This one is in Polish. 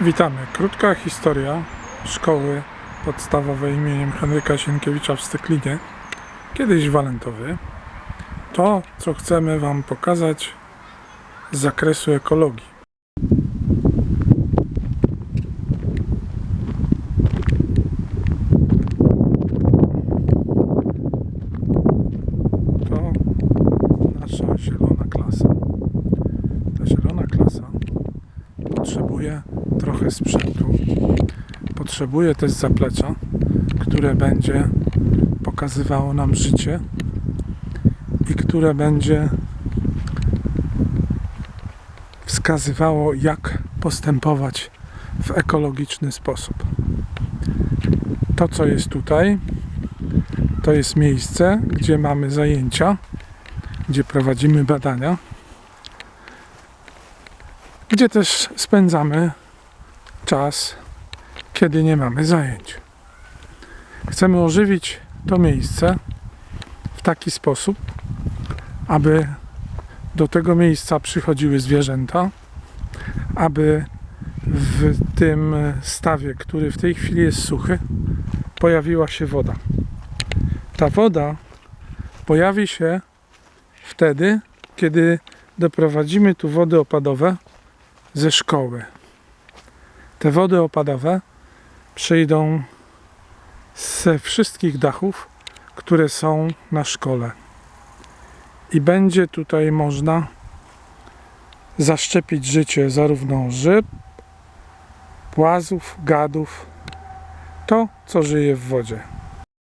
Witamy. Krótka historia szkoły podstawowej imieniem Henryka Sienkiewicza w Styklinie, kiedyś Walentowy. To, co chcemy Wam pokazać z zakresu ekologii. To nasza zielona klasa. Ta zielona klasa potrzebuje trochę sprzętu. Potrzebuje też zaplecza, które będzie pokazywało nam życie i które będzie wskazywało, jak postępować w ekologiczny sposób. To, co jest tutaj, to jest miejsce, gdzie mamy zajęcia, gdzie prowadzimy badania gdzie też spędzamy czas, kiedy nie mamy zajęć. Chcemy ożywić to miejsce w taki sposób, aby do tego miejsca przychodziły zwierzęta, aby w tym stawie, który w tej chwili jest suchy, pojawiła się woda. Ta woda pojawi się wtedy, kiedy doprowadzimy tu wody opadowe ze szkoły. Te wody opadowe przyjdą ze wszystkich dachów, które są na szkole. I będzie tutaj można zaszczepić życie zarówno żyb, płazów, gadów, to co żyje w wodzie.